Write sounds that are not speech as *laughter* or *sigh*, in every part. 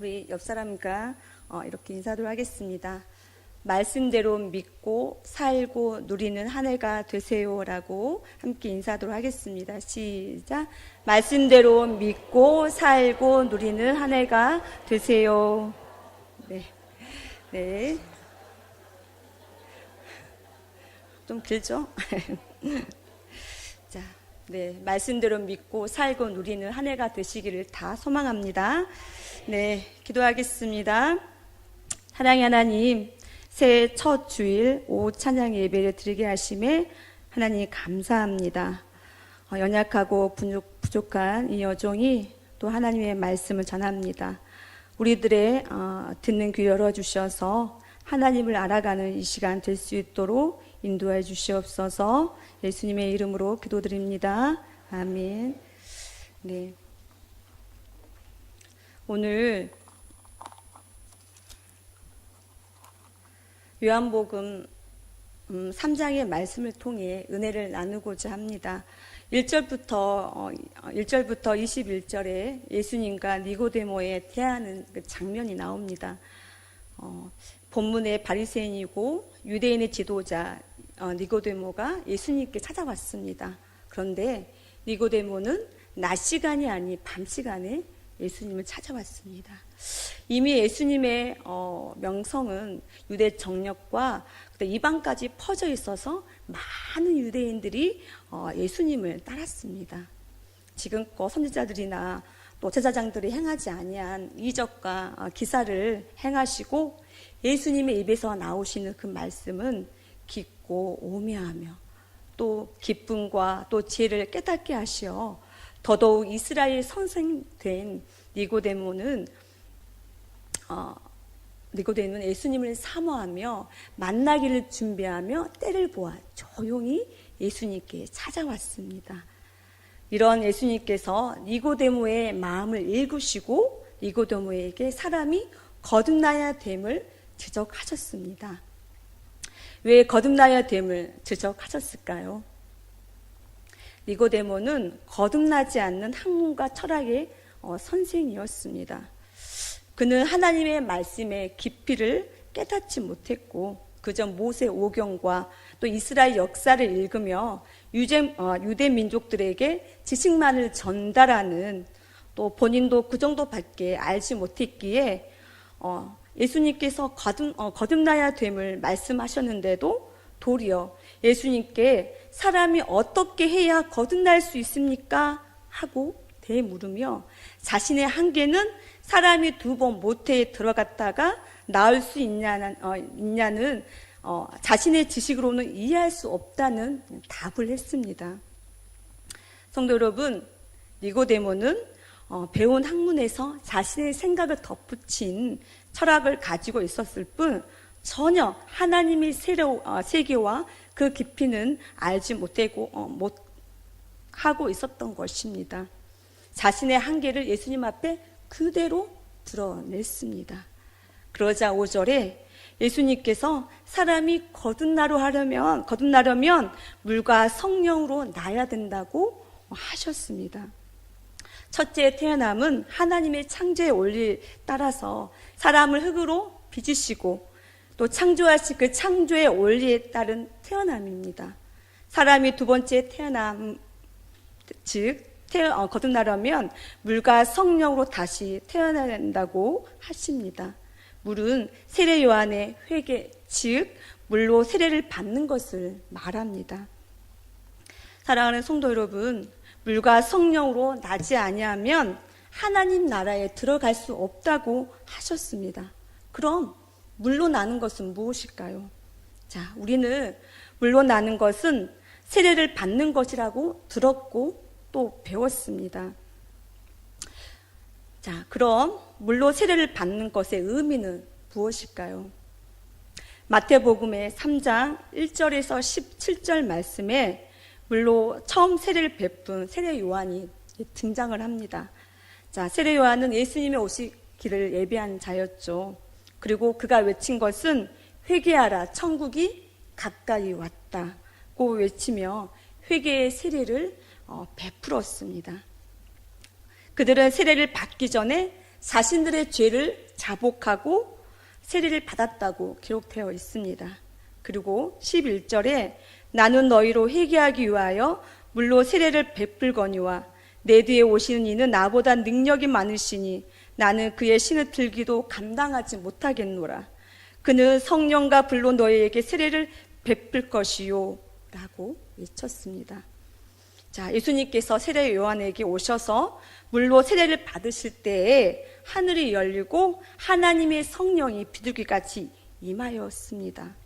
우리 옆 사람과 어, 이렇게 인사를 하겠습니다. 말씀대로 믿고 살고 누리는 한 해가 되세요라고 함께 인사하도록 하겠습니다. 시작. 말씀대로 믿고 살고 누리는 한 해가 되세요. 네. 네. 좀 길죠? *laughs* 자, 네. 말씀대로 믿고 살고 누리는 한 해가 되시기를 다 소망합니다. 네. 기도하겠습니다. 사랑의 하나님, 새해 첫 주일 오후 찬양 예배를 드리게 하심에 하나님 감사합니다. 어, 연약하고 부족, 부족한 이 여종이 또 하나님의 말씀을 전합니다. 우리들의 어, 듣는 귀 열어주셔서 하나님을 알아가는 이 시간 될 수 있도록 인도해 주시옵소서 예수님의 이름으로 기도드립니다. 아멘. 네. 오늘 요한복음 음, 3장의 말씀을 통해 은혜를 나누고자 합니다. 1절부터 어, 1절부터 21절에 예수님과 니고데모의 대하는 그 장면이 나옵니다. 어, 본문의 바리새인이고 유대인의 지도자 어, 니고데모가 예수님께 찾아왔습니다. 그런데 니고데모는 낮 시간이 아닌 밤 시간에 예수님을 찾아왔습니다. 이미 예수님의 어, 명성은 유대 정력과 이방까지 퍼져 있어서 많은 유대인들이 어, 예수님을 따랐습니다. 지금껏 선지자들이나 또 제사장들이 행하지 아니한 이적과 어, 기사를 행하시고 예수님의 입에서 나오시는 그 말씀은 깊고 오묘하며 또 기쁨과 또 지혜를 깨닫게 하시어 더더욱 이스라엘 선생된 니고데모는 어, 니고데모는 예수님을 사모하며 만나기를 준비하며 때를 보아 조용히 예수님께 찾아왔습니다. 이런 예수님께서 니고데모의 마음을 읽으시고 니고데모에게 사람이 거듭나야 됨을 지적하셨습니다. 왜 거듭나야 됨을 지적하셨을까요? 니고데모는 거듭나지 않는 학문과 철학의 어, 선생이었습니다. 그는 하나님의 말씀의 깊이를 깨닫지 못했고 그저 모세 오경과 또 이스라엘 역사를 읽으며 유대, 어, 유대 민족들에게 지식만을 전달하는 또 본인도 그 정도밖에 알지 못했기에 어, 예수님께서 거듭, 어, 거듭나야 됨을 말씀하셨는데도 도리어 예수님께 사람이 어떻게 해야 거듭날 수 있습니까? 하고 대물으며 자신의 한계는 사람이 두 번 모태에 들어갔다가 나올 수 있냐는, 어, 있냐는 어, 자신의 지식으로는 이해할 수 없다는 답을 했습니다. 성도 여러분, 니고데모는 어, 배운 학문에서 자신의 생각을 덧붙인 철학을 가지고 있었을 뿐 전혀 하나님의 어, 세계와 그 깊이는 알지 못하고 어, 못 하고 있었던 것입니다. 자신의 한계를 예수님 앞에 그대로 드러냈습니다. 그러자 5절에 예수님께서 사람이 거듭나려 하려면 거듭나려면 물과 성령으로 나야 된다고 하셨습니다. 첫째 태어남은 하나님의 창조의 원리 따라서 사람을 흙으로 빚으시고 또 창조하신 그 창조의 원리에 따른 태어남입니다. 사람이 두 번째 태어남, 즉, 태어, 어, 거듭나려면 물과 성령으로 다시 태어나야 된다고 하십니다. 물은 세례 요한의 회개, 즉, 물로 세례를 받는 것을 말합니다. 사랑하는 성도 여러분, 물과 성령으로 나지 아니하면 하나님 나라에 들어갈 수 없다고 하셨습니다. 그럼 물로 나는 것은 무엇일까요? 자, 우리는 물로 나는 것은 세례를 받는 것이라고 들었고 또 배웠습니다. 자, 그럼 물로 세례를 받는 것의 의미는 무엇일까요? 마태복음의 3장 1절에서 17절 말씀에 물로 처음 세례를 베푼 세례 요한이 등장을 합니다. 자, 세례 요한은 예수님의 오시기를 예비한 자였죠. 그리고 그가 외친 것은 회개하라 천국이 가까이 왔다고 외치며 회개의 세례를 어, 베풀었습니다. 그들은 세례를 받기 전에 자신들의 죄를 자복하고 세례를 받았다고 기록되어 있습니다. 그리고 11절에 나는 너희로 회개하기 위하여 물로 세례를 베풀거니와 내 뒤에 오시는 이는 나보다 능력이 많으시니 나는 그의 신을 들기도 감당하지 못하겠노라. 그는 성령과 불로 너희에게 세례를 베풀 것이요. 라고 외쳤습니다. 자, 예수님께서 세례 요한에게 오셔서 물로 세례를 받으실 때에 하늘이 열리고 하나님의 성령이 비둘기같이 임하였습니다.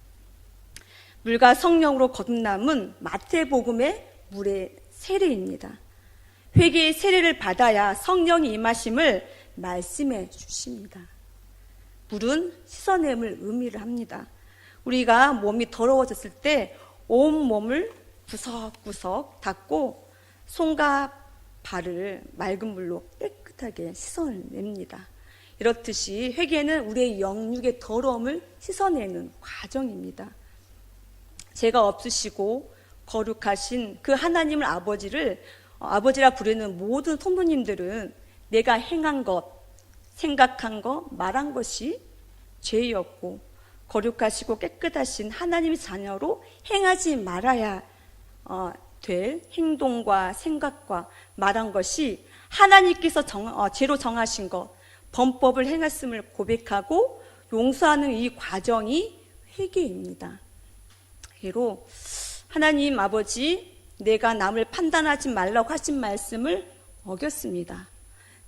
물과 성령으로 거듭남은 마태복음의 물의 세례입니다. 회개의 세례를 받아야 성령이 임하심을 말씀해 주십니다. 물은 씻어냄을 의미를 합니다. 우리가 몸이 더러워졌을 때 온 몸을 구석구석 닦고 손과 발을 맑은 물로 깨끗하게 씻어냅니다. 이렇듯이 회개는 우리의 영육의 더러움을 씻어내는 과정입니다. 죄가 없으시고 거룩하신 그 하나님을 아버지를 어, 아버지라 부르는 모든 성도님들은 내가 행한 것, 생각한 것, 말한 것이 죄였고 거룩하시고 깨끗하신 하나님의 자녀로 행하지 말아야 어, 될 행동과 생각과 말한 것이 하나님께서 정, 어, 죄로 정하신 것, 범법을 행했음을 고백하고 용서하는 이 과정이 회개입니다. 예로 하나님 아버지 내가 남을 판단하지 말라고 하신 말씀을 어겼습니다.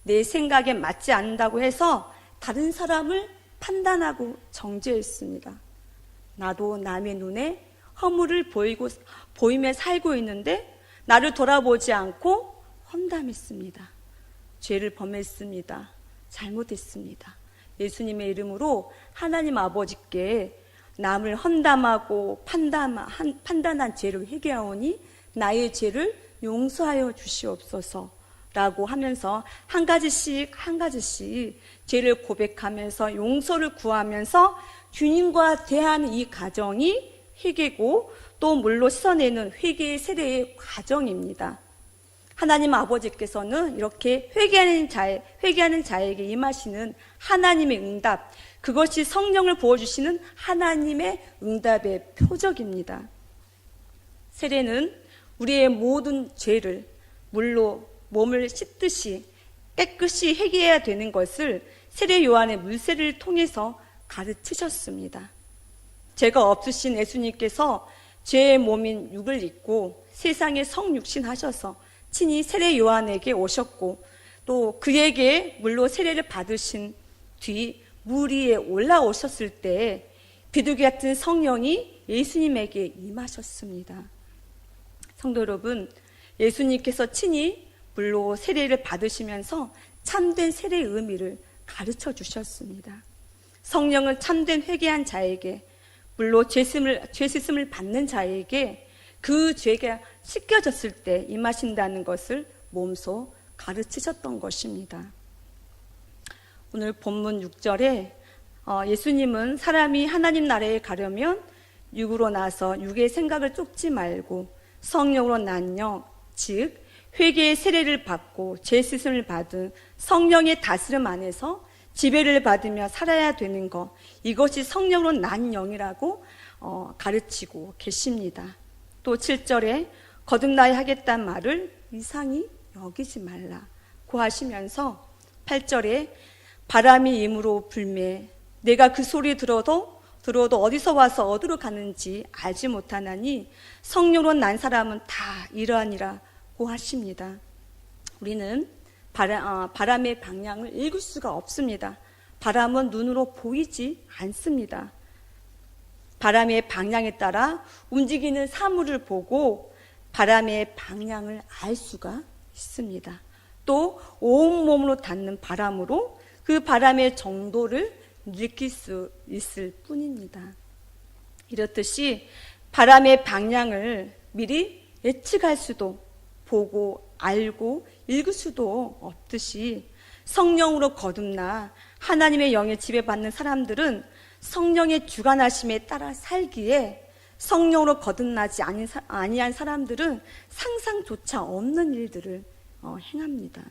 내 생각에 맞지 않는다고 해서 다른 사람을 판단하고 정죄했습니다. 나도 남의 눈에 허물을 보이고 보이며 살고 있는데 나를 돌아보지 않고 험담했습니다. 죄를 범했습니다. 잘못했습니다. 예수님의 이름으로 하나님 아버지께 남을 험담하고 판단, 판단한 죄를 회개하오니 나의 죄를 용서하여 주시옵소서. 라고 하면서 한 가지씩 한 가지씩 죄를 고백하면서 용서를 구하면서 주님과 대하는 이 과정이 회개고 또 물로 씻어내는 회개의 세례의 과정입니다. 하나님 아버지께서는 이렇게 회개하는 자에, 회개하는 자에게 임하시는 하나님의 응답, 그것이 성령을 부어 주시는 하나님의 응답의 표적입니다. 세례는 우리의 모든 죄를 물로 몸을 씻듯이 깨끗이 회개해야 되는 것을 세례 요한의 물세를 통해서 가르치셨습니다. 죄가 없으신 예수님께서 죄의 몸인 육을 입고 세상에 성육신 하셔서 친히 세례 요한에게 오셨고 또 그에게 물로 세례를 받으신 뒤 물 위에 올라오셨을 때 비둘기 같은 성령이 예수님에게 임하셨습니다. 성도 여러분, 예수님께서 친히 물로 세례를 받으시면서 참된 세례의 의미를 가르쳐 주셨습니다. 성령은 참된 회개한 자에게 물로 죄심을 죄짓음을 받는 자에게 그 죄가 씻겨졌을 때 임하신다는 것을 몸소 가르치셨던 것입니다. 오늘 본문 6절에 어, 예수님은 사람이 하나님 나라에 가려면 육으로 나서 육의 생각을 쫓지 말고 성령으로 난 영, 즉 회개의 세례를 받고 죄 씻음을 받은 성령의 다스림 안에서 지배를 받으며 살아야 되는 것 이것이 성령으로 난 영이라고 어, 가르치고 계십니다. 또 7절에 거듭나야 하겠다는 말을 이상히 여기지 말라 고 하시면서 8절에 바람이 임으로 불매 내가 그 소리 들어도 들어도 어디서 와서 어디로 가는지 알지 못하나니 성령으로 난 사람은 다 이러하니라 고 하십니다. 우리는 어, 바람의 방향을 읽을 수가 없습니다. 바람은 눈으로 보이지 않습니다. 바람의 방향에 따라 움직이는 사물을 보고 바람의 방향을 알 수가 있습니다. 또 온몸으로 닿는 바람으로 그 바람의 정도를 느낄 수 있을 뿐입니다. 이렇듯이 바람의 방향을 미리 예측할 수도 보고 알고 읽을 수도 없듯이 성령으로 거듭나 하나님의 영에 지배받는 사람들은 성령의 주관하심에 따라 살기에 성령으로 거듭나지 아니한 사람들은 상상조차 없는 일들을 어, 행합니다.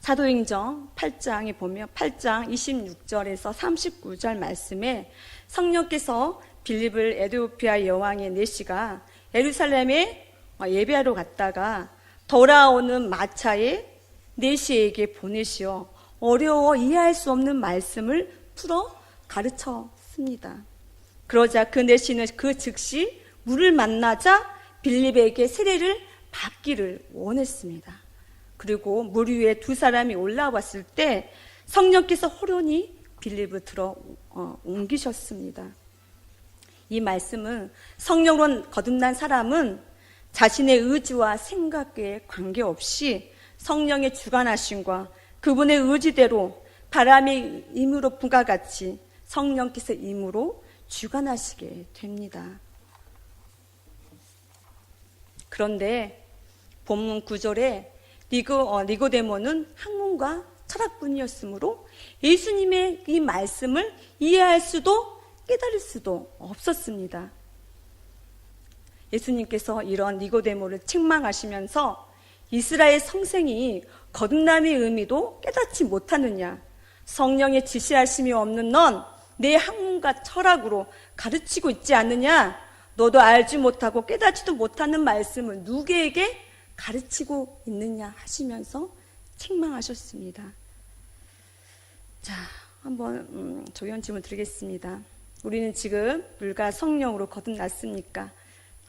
사도행전 8장에 보면 8장 26절에서 39절 말씀에 성령께서 빌립을 에드오피아 여왕의 내시가 예루살렘에 예배하러 갔다가 돌아오는 마차에 내시에게 보내시어 어려워 이해할 수 없는 말씀을 풀어 가르쳤습니다. 그러자 그 내시는 그 즉시 물을 만나자 빌립에게 세례를 받기를 원했습니다. 그리고 물 위에 두 사람이 올라왔을 때 성령께서 호련히 빌립을 들어 어, 옮기셨습니다. 이 말씀은 성령으로 거듭난 사람은 자신의 의지와 생각에 관계없이 성령의 주관하심과 그분의 의지대로 바람의 임으로 부가 같이 성령께서 임으로 주관하시게 됩니다. 그런데 본문 9절에 니고, 어, 니고데모는 학문과 철학분이었으므로 예수님의 이 말씀을 이해할 수도 깨달을 수도 없었습니다. 예수님께서 이런 니고데모를 책망하시면서 이스라엘 성생이 거듭남의 의미도 깨닫지 못하느냐 성령의 지시하심이 없는 넌 내 학문과 철학으로 가르치고 있지 않느냐 너도 알지 못하고 깨닫지도 못하는 말씀을 누구에게 가르치고 있느냐 하시면서 책망하셨습니다. 자, 한번 음, 조연 질문 드리겠습니다. 우리는 지금 물과 성령으로 거듭났습니까?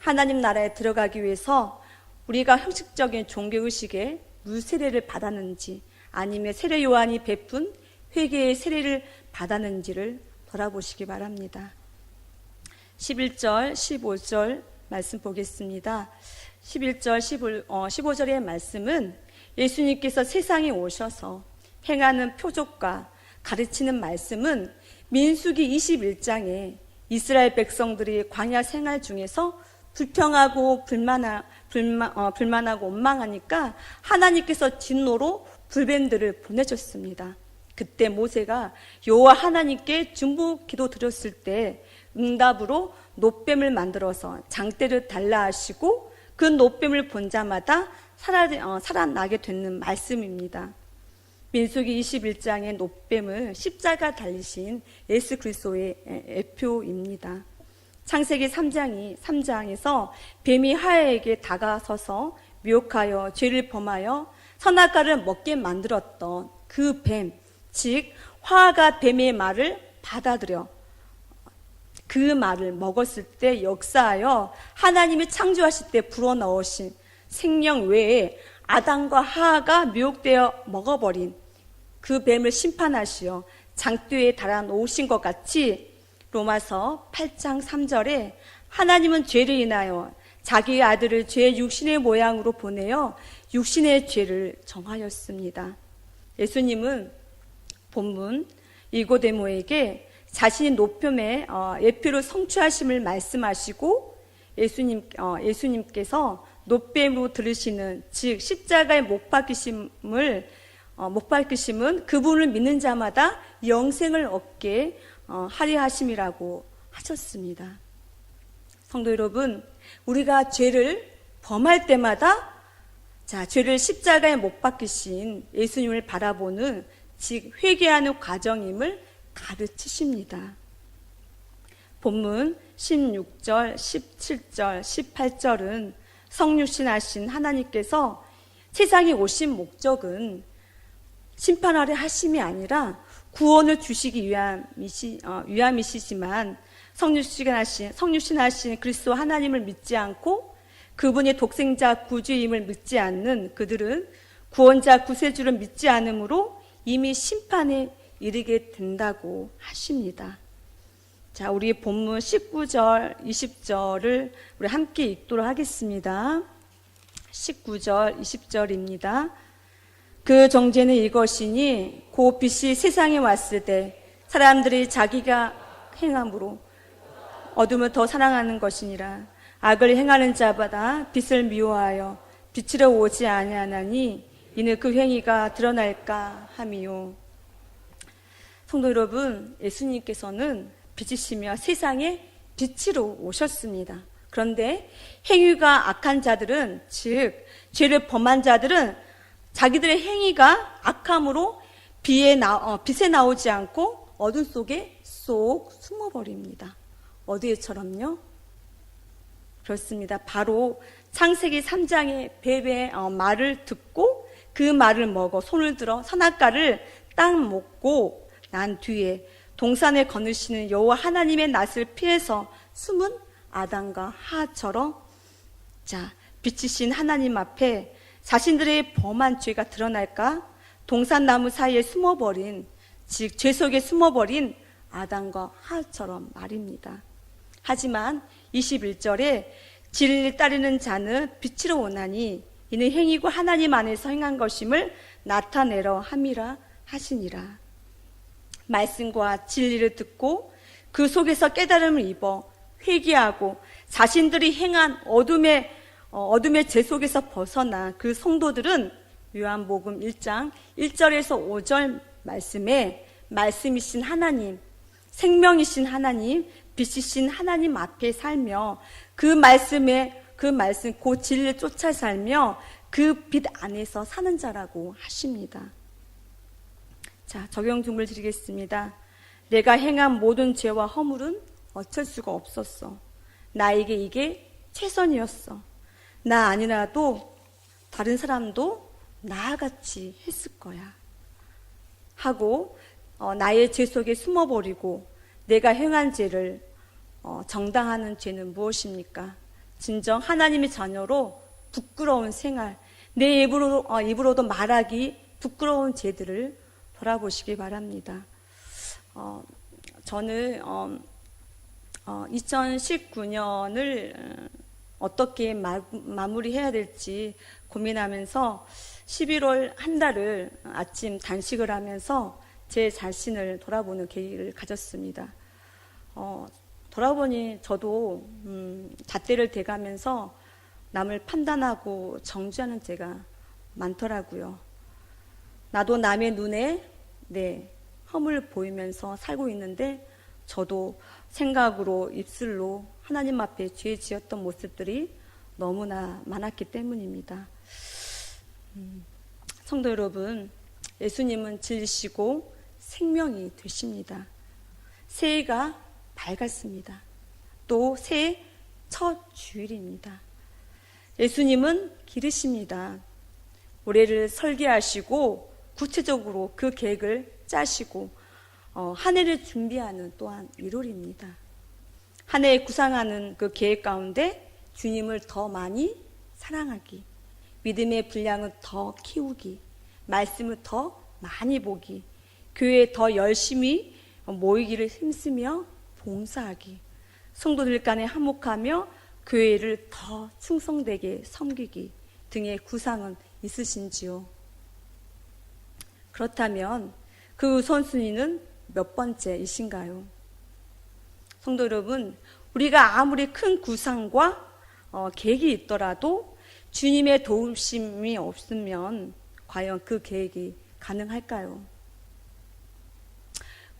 하나님 나라에 들어가기 위해서 우리가 형식적인 종교 의식에 물 세례를 받았는지 아니면 세례 요한이 베푼 회개의 세례를 받았는지를 돌아보시기 바랍니다. 11절, 15절 말씀 보겠습니다. 11절, 15, 어, 15절의 말씀은 예수님께서 세상에 오셔서 행하는 표적과 가르치는 말씀은 민수기 21장에 이스라엘 백성들이 광야 생활 중에서 불평하고 불만하, 불만, 어, 불만하고 원망하니까 하나님께서 진노로 불뱀들을 보내줬습니다. 그때 모세가 여호와 하나님께 중보 기도 드렸을 때 응답으로 노뱀을 만들어서 장대를 달라 하시고 그 노뱀을 본 자마다 살아, 어, 살아나게 되는 말씀입니다. 민수기 21장의 노뱀을 십자가 달리신 예수 그리스도의 애표입니다. 창세기 3장이 3장에서 뱀이 하에게 다가서서 미혹하여 죄를 범하여 선악과를 먹게 만들었던 그 뱀, 즉 화가 뱀의 말을 받아들여 그 말을 먹었을 때 역사하여 하나님이 창조하실 때 불어넣으신 생명 외에 아담과 하하가 미혹되어 먹어버린 그 뱀을 심판하시어 장대에 달아 놓으신 것 같이 로마서 8장 3절에 하나님은 죄를 인하여 자기의 아들을 죄 육신의 모양으로 보내어 육신의 죄를 정하였습니다. 예수님은 본문 이고데모에게 자신이 높음의 어, 예표를 성취하심을 말씀하시고 예수님 어, 예수님께서 노뱀으로 들으시는 즉 십자가의 못 박히심을 어, 못 박히심은 그분을 믿는 자마다 영생을 얻게 하리 하심이라고 하셨습니다. 성도 여러분, 우리가 죄를 범할 때마다 자 죄를 십자가에 못 박히신 예수님을 바라보는 즉 회개하는 과정임을 가르치십니다. 본문 16절, 17절, 18절은 성육신하신 하나님께서 세상에 오신 목적은 심판하려 하심이 아니라 구원을 주시기 위함이시, 어, 위함이시지만 성육신 하신, 성육신 하신 그리스도 하나님을 믿지 않고 그분의 독생자 구주임을 믿지 않는 그들은 구원자 구세주를 믿지 않으므로 이미 심판에 이르게 된다고 하십니다. 자, 우리 본문 19절, 20절을 우리 함께 읽도록 하겠습니다. 19절, 20절입니다. 그 정죄는 이것이니 고 빛이 세상에 왔을 때 사람들이 자기가 행함으로 어둠을 더 사랑하는 것이니라. 악을 행하는 자마다 빛을 미워하여 빛으로 오지 아니하나니 이는 그 행위가 드러날까 함이요. 성도 여러분, 예수님께서는 빛이시며 세상에 빛으로 오셨습니다. 그런데 행위가 악한 자들은, 즉, 죄를 범한 자들은 자기들의 행위가 악함으로 비에 나, 어, 빛에 나오지 않고 어둠 속에 쏙 숨어버립니다. 어디에처럼요? 그렇습니다. 바로 창세기 3장의 뱀의 어, 말을 듣고 그 말을 먹어 손을 들어 선악과를 딱 먹고 난 뒤에 동산에 거느시는 여호와 하나님의 낯을 피해서 숨은 아담과 하하처럼 자 빛이신 하나님 앞에 자신들의 범한 죄가 드러날까 동산나무 사이에 숨어버린 즉 죄 속에 숨어버린 아담과 하하처럼 말입니다. 하지만 21절에 진리를 따르는 자는 빛으로 오나니 이는 행위고 하나님 안에서 행한 것임을 나타내려 함이라 하시니라. 말씀과 진리를 듣고 그 속에서 깨달음을 입어 회개하고 자신들이 행한 어둠의 어, 어둠의 죄 속에서 벗어나 그 성도들은 요한복음 1장 1절에서 5절 말씀에 말씀이신 하나님, 생명이신 하나님, 빛이신 하나님 앞에 살며 그 말씀에 그 말씀 그 진리를 쫓아 살며 그 빛 안에서 사는 자라고 하십니다. 자, 적용 주물 드리겠습니다. 내가 행한 모든 죄와 허물은 어쩔 수가 없었어. 나에게 이게 최선이었어. 나 아니라도 다른 사람도 나같이 했을 거야. 하고 어, 나의 죄 속에 숨어버리고 내가 행한 죄를 어, 정당하는 죄는 무엇입니까? 진정 하나님의 자녀로 부끄러운 생활, 내 입으로, 어, 입으로도 말하기 부끄러운 죄들을 돌아보시기 바랍니다. 어, 저는 어, 2019년을 어떻게 마, 마무리해야 될지 고민하면서 11월 한 달을 아침 단식을 하면서 제 자신을 돌아보는 계기를 가졌습니다. 어, 돌아보니 저도 음, 잣대를 대가면서 남을 판단하고 정죄하는 죄가 많더라고요. 나도 남의 눈에 네, 허물 보이면서 살고 있는데 저도 생각으로 입술로 하나님 앞에 죄 지었던 모습들이 너무나 많았기 때문입니다. 음, 성도 여러분, 예수님은 진리시고 생명이 되십니다. 새해가 밝았습니다. 또 새해 첫 주일입니다. 예수님은 기르십니다. 올해를 설계하시고 구체적으로 그 계획을 짜시고 어, 한 해를 준비하는 또한 1월입니다. 한 해에 구상하는 그 계획 가운데 주님을 더 많이 사랑하기, 믿음의 분량을 더 키우기, 말씀을 더 많이 보기, 교회에 더 열심히 모이기를 힘쓰며 봉사하기, 성도들 간에 화목하며 교회를 더 충성되게 섬기기 등의 구상은 있으신지요? 그렇다면 그 우선순위는 몇 번째이신가요? 성도 여러분, 우리가 아무리 큰 구상과 어, 계획이 있더라도 주님의 도우심이 없으면 과연 그 계획이 가능할까요?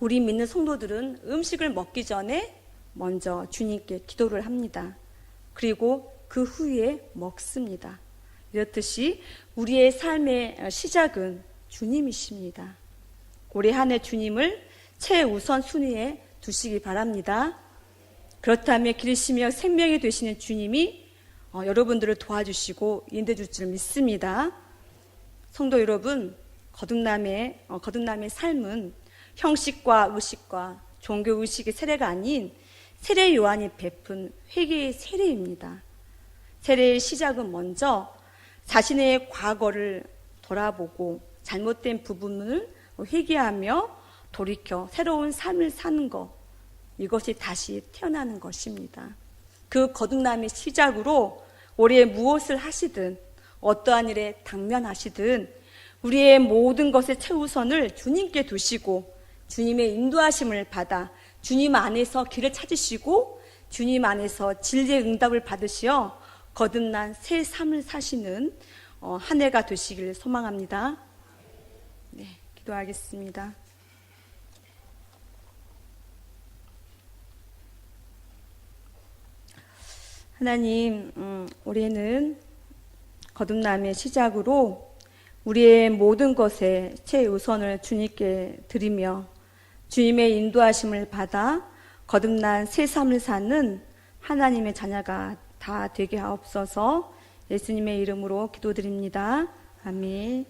우리 믿는 성도들은 음식을 먹기 전에 먼저 주님께 기도를 합니다. 그리고 그 후에 먹습니다. 이렇듯이 우리의 삶의 시작은 주님이십니다. 올해 한 해 주님을 최우선 순위에 두시기 바랍니다. 그렇다면 기르시며 생명이 되시는 주님이 어, 여러분들을 도와주시고 인도해 줄 줄 믿습니다. 성도 여러분, 거듭남의, 어, 거듭남의 삶은 형식과 의식과 종교 의식의 세례가 아닌 세례 요한이 베푼 회개의 세례입니다. 세례의 시작은 먼저 자신의 과거를 돌아보고 잘못된 부분을 회개하며 돌이켜 새로운 삶을 사는 것, 이것이 다시 태어나는 것입니다. 그 거듭남의 시작으로 올해 무엇을 하시든 어떠한 일에 당면하시든 우리의 모든 것의 최우선을 주님께 두시고 주님의 인도하심을 받아 주님 안에서 길을 찾으시고 주님 안에서 진리의 응답을 받으시어 거듭난 새 삶을 사시는 어, 한 해가 되시길 소망합니다. 네, 기도하겠습니다. 하나님, 음, 올해는 거듭남의 시작으로 우리의 모든 것에 최우선을 주님께 드리며 주님의 인도하심을 받아 거듭난 새 삶을 사는 하나님의 자녀가 다 되게 하옵소서 예수님의 이름으로 기도드립니다. 아멘.